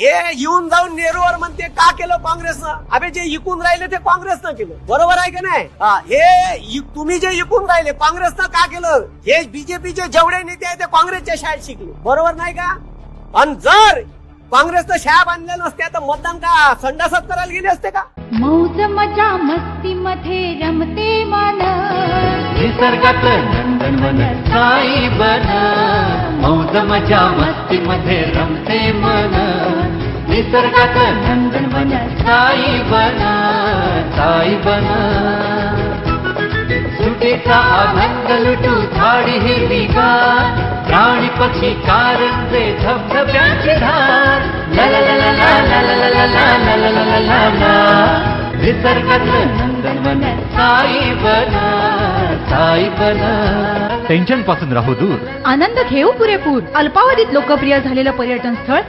हे येऊन जाऊन नेहरूवर म्हणते का केलं काँग्रेसनं? अबे जे इकून राहिले ते काँग्रेसनं केलं. बरोबर आहे का नाही? हा, हे तुम्ही जे इकून राहिले काँग्रेसनं का केलं? हे बीजेपीचे जेवढे नेते आहेत ते काँग्रेसच्या शाळेत शिकले. बरोबर नाही का? आणि जर काँग्रेसनं शाळा बांधल्या नसत्या तर मतदान का संडासात करायला गेले असते का? मौज मजा मस्ती मध्ये रमते मन. निसर्गात नंदनवन साई बन. मौज मजा मस्ती मध्ये रमते मन. निसर्गात नंदनवन साई बन साई बन सुटीचा आनंद लुटू झाडी हिरवीगार प्राणी पक्षी कारंजे धबधब्याची धार ला ला ला ला ला ला ला ला ला ला ला ला ला ला ला निसर्गात नंदनवन साई बन साई बन टेन्शनपासून राहू दूर आनंद घेऊ पुरेपूर अल्पावधीत लोकप्रिय झालेलं पर्यटन स्थळ